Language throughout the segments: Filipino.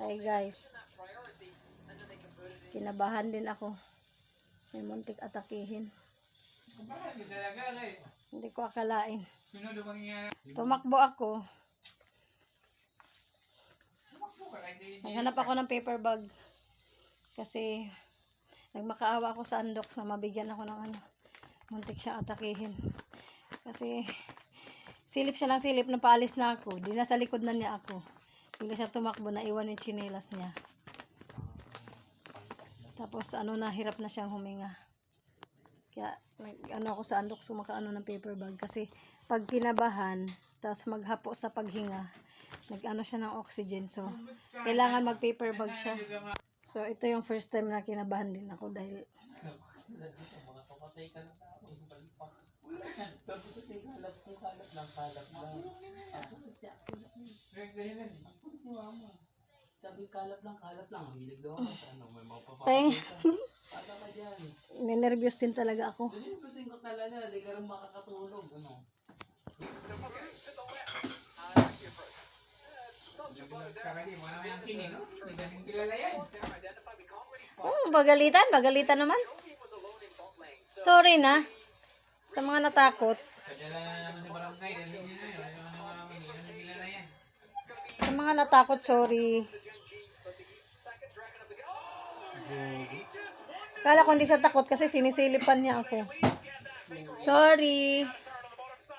Hi guys. Kinabahan din ako. May muntik atakihin. Hindi ko akalain. Tumakbo ako. Naghanap ako ng paper bag. Kasi nagmakaawa ako sa andok na mabigyan ako ng ano. Muntik siya atakihin. Kasi silip siya ng silip na paalis na ako. Di nasa likod na niya ako. Bigla siya tumakbo na iwan yung chinelas niya. Tapos ano na hirap na siyang huminga. Kaya ano ako sa andok sumaka ano ng paper bag kasi pag kinabahan tapos maghapo sa paghinga nag-ano siya ng oxygen so kailangan mag paper bag siya. So ito yung first time na kinabahan din ako dahil Sabi kalap lang, kalap lang. Hilig daw ako ano, may mga tay Pata ka dyan. nervous din talaga ako. Dali ko talaga, di ka rin makakatulog. Ano? Oh, bagalitan, bagalitan naman. Sorry na sa mga natakot. Kadala na naman ni Barangay, dali na yun. Ayaw na marami, hindi na nagilala yan. Sa mga natakot, sorry. Kala ko hindi siya takot kasi sinisilipan niya ako. Sorry.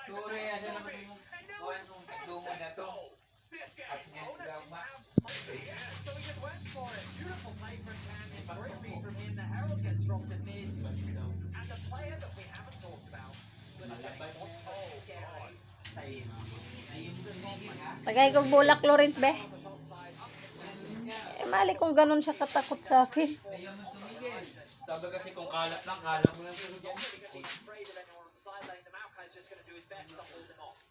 Sure, Tagay kong bulak, Lawrence, be. Eh, mali kung ganun siya katakot sa akin. Sabi kasi kung kalap lang, kalap mo lang.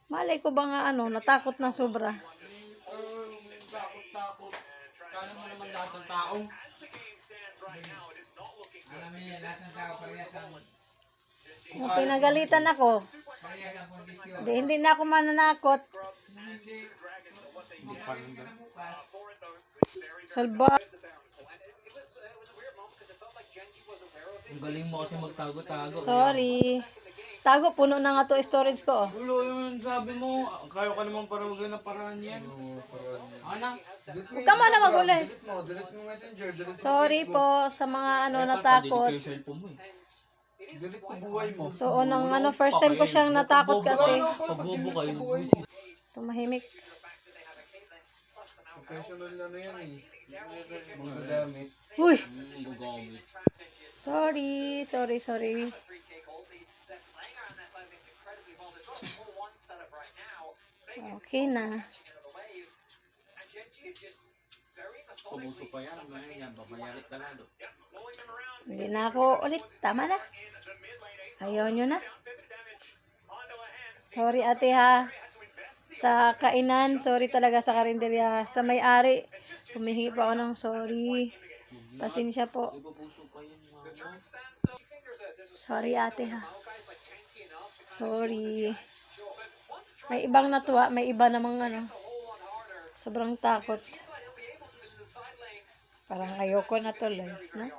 Malay ko ba nga ano, natakot na sobra. Takot-takot. Sana mo naman lahat ng tao. Alam yan, lahat ng tao parehas ang Pinagalitan ako, di, hindi na ako mananakot. Na. Salba. Ang galing mo kasi magtago-tago. Sorry. Tago, puno na nga to storage ko. Oh. Ulo, yung sabi mo, kayo ka naman para maganda paraan yan. Anak, Huwag ka muna magulit. Delete mo, delete mo messenger, delete Sorry po sa mga ano natakot. yung cellphone mo eh. Delete ko buhay mo. So, unang ano, first time ko siyang natakot kasi Pagbobo kayo, buwisis. tumahimik. Professional na na yan eh. Mga gamit. Uy! Sorry, sorry, sorry. Okay na. Pabuso pa yan, ano yan, babayarit ka na do. Hindi na ako ulit. Tama na. Ayaw nyo na. Sorry ate ha. Sa kainan, sorry talaga sa karinderya. Sa may-ari, humihingi pa ako ng sorry. Pasensya po. Sorry ate ha. Sorry. May ibang natuwa, may iba namang ano. Sobrang takot. Parang ayoko na tuloy. Na?